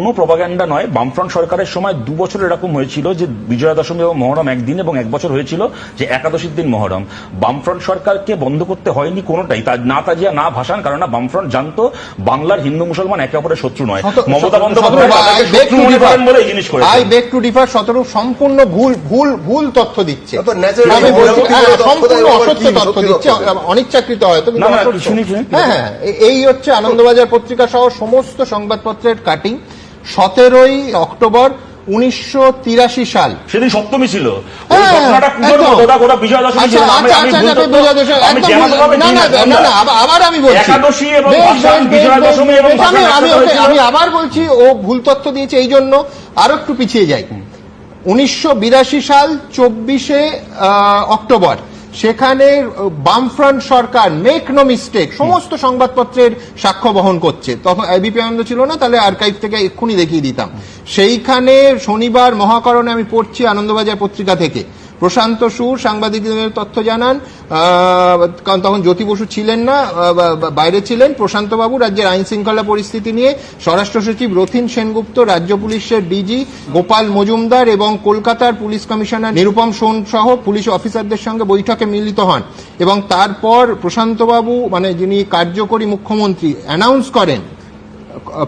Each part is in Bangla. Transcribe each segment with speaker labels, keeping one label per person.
Speaker 1: কোনো প্রপাগান্ডা নয়। বামফ্রন্ট সরকারের সময় দু বছর এরকম হয়েছিল যে বিজয়া দশমী এবং মহরম একদিন এবং এক বছর হয়েছিল যে একাদশীর দিন মহরম। বামফ্রন্ট সরকারকে বন্ধ করতে হয়নি কোনোটাই। তা না তাজিয়া না ভাসান কারণ না বামফ্রন্ট জানতো বাংলার হিন্দু মুসলমান একে অপরের শত্রু নয়। মমতা বন্দ্যোপাধ্যায় বলে এই জিনিস করেছেন
Speaker 2: আই বেক টু ডিফার সতেরো সম্পূর্ণ ভুল ভুল ভুল তথ্য দিচ্ছে। হ্যাঁ,
Speaker 3: তথ্য
Speaker 2: সম্পূর্ণ অসত্য তথ্য দিচ্ছে অনিচ্ছাকৃত হয়তো। হ্যাঁ হ্যাঁ এই হচ্ছে আনন্দবাজার পত্রিকা সহ সমস্ত সংবাদপত্রের কাটিং সতেরোই অক্টোবর উনিশশো তিরাশি সাল।
Speaker 1: সেদিন সপ্তমী ছিল।
Speaker 2: আবার- আমি বলছি। আমি আবার বলছি ও ভুল তথ্য দিয়েছে এই জন্য আরও একটু পিছিয়ে যাই। উনিশশো বিরাশি সাল চব্বিশে অক্টোবর। সেখানে বামফ্রন্ট সরকার মেক নো মিস্টেক সমস্ত সংবাদপত্রের সাক্ষ্য বহন করছে। তখন এবিপি আনন্দ ছিল না তাহলে আর্কাইভ থেকে এক্ষুনি দেখিয়ে দিতাম। সেইখানে শনিবার মহাকরণে আমি পড়ছি আনন্দবাজার পত্রিকা থেকে। প্রশান্ত সুর, সাংবাদিকদের তথ্য জানান। কারণ তখন জ্যোতি বসু ছিলেন না বাইরে ছিলেন। প্রশান্তবাবু রাজ্যের আইন শৃঙ্খলা পরিস্থিতি নিয়ে স্বরাষ্ট্র সচিব রথিন সেনগুপ্ত, রাজ্য পুলিশের ডিজি গোপাল মজুমদার এবং কলকাতার পুলিশ কমিশনার নিরুপম সোন সহ পুলিশ অফিসারদের সঙ্গে বৈঠকে মিলিত হন। এবং তারপর প্রশান্তবাবু মানে যিনি কার্যকরী মুখ্যমন্ত্রী অ্যানাউন্স করেন।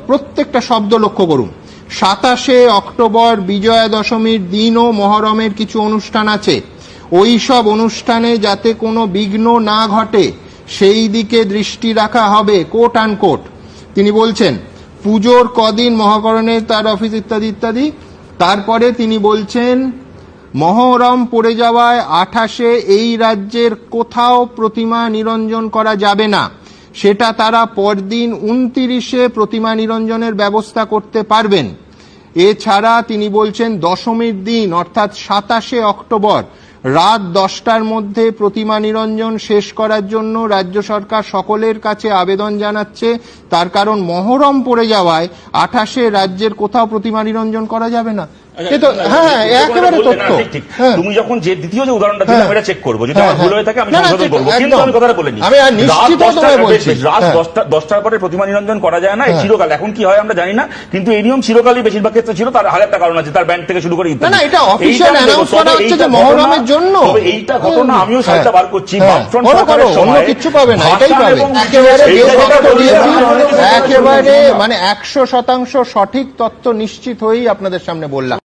Speaker 2: প্রত্যেকটা শব্দ লক্ষ্য করুন। সাতাশে অক্টোবর বিজয়া দশমীর দিন ও মহরমের কিছু অনুষ্ঠান আছে। ওই সব অনুষ্ঠানে যাতে কোনো বিঘ্ন না ঘটে, সেই দিকে দৃষ্টি রাখা হবে কোট আন কোট তিনি বলছেন, পুজোর কদিন মহাকরণে তার অফিস ইত্যাদি ইত্যাদি। তারপরে তিনি বলছেন, মহরম পড়ে যাওয়ায় আঠাশে এই রাজ্যের কোথাও প্রতিমা নিরঞ্জন করা যাবে না। সেটা তারা পরদিন উনতিরিশে প্রতিমা নিরঞ্জনের ব্যবস্থা করতে পারবেন। এছাড়া তিনি বলছেন দশমীর দিন, অর্থাৎ সাতাশে অক্টোবর রাত দশটার মধ্যে প্রতিমা নিরঞ্জন শেষ করার জন্য রাজ্য সরকার সকলের কাছে আবেদন জানাচ্ছে। তার কারণ মহরম পড়ে যাওয়ায় আঠাশে রাজ্যের কোথাও প্রতিমা নিরঞ্জন করা যাবে না। হ্যাঁ একেবারে তথ্য।
Speaker 1: তুমি যখন যে দ্বিতীয় যে উদাহরণটা দিলে
Speaker 2: হ্যাঁ।
Speaker 1: এটা চেক করব। যদি
Speaker 2: হ্যাঁ,
Speaker 1: আমার ভুল
Speaker 2: হ্যাঁ।
Speaker 1: হয়ে থাকে আমি সংশোধন করব কিন্তু আমি কথাটা রাত দশটা- দশটার পরে প্রতিমা নিরঞ্জন করা যায় না। চিরকাল। এখন কি হয় আমরা জানি না। কিন্তু এই নিয়ম চিরকালই বেশিরভাগ ক্ষেত্রে ছিল তার হাজার একটা কারণ আছে তার ব্যাংক থেকে শুরু করে।
Speaker 2: না, এটা announce
Speaker 1: দেখব,
Speaker 2: করা হচ্ছে যে মহরমের জন্য।
Speaker 1: তবে এইটা ঘটনা আমিও
Speaker 2: হ্যাঁ।
Speaker 1: বার করছি
Speaker 2: হ্যাঁ।
Speaker 1: বামফ্রন্ট
Speaker 2: করো,
Speaker 1: সরকারের
Speaker 2: করো, অন্য
Speaker 1: সময়
Speaker 2: কিচ্ছু পাবে না, এটাই পাবে।
Speaker 1: কিছু
Speaker 2: একেবারে মানে একশো শতাংশ সঠিক তথ্য নিশ্চিত হয়েই আপনাদের সামনে বললাম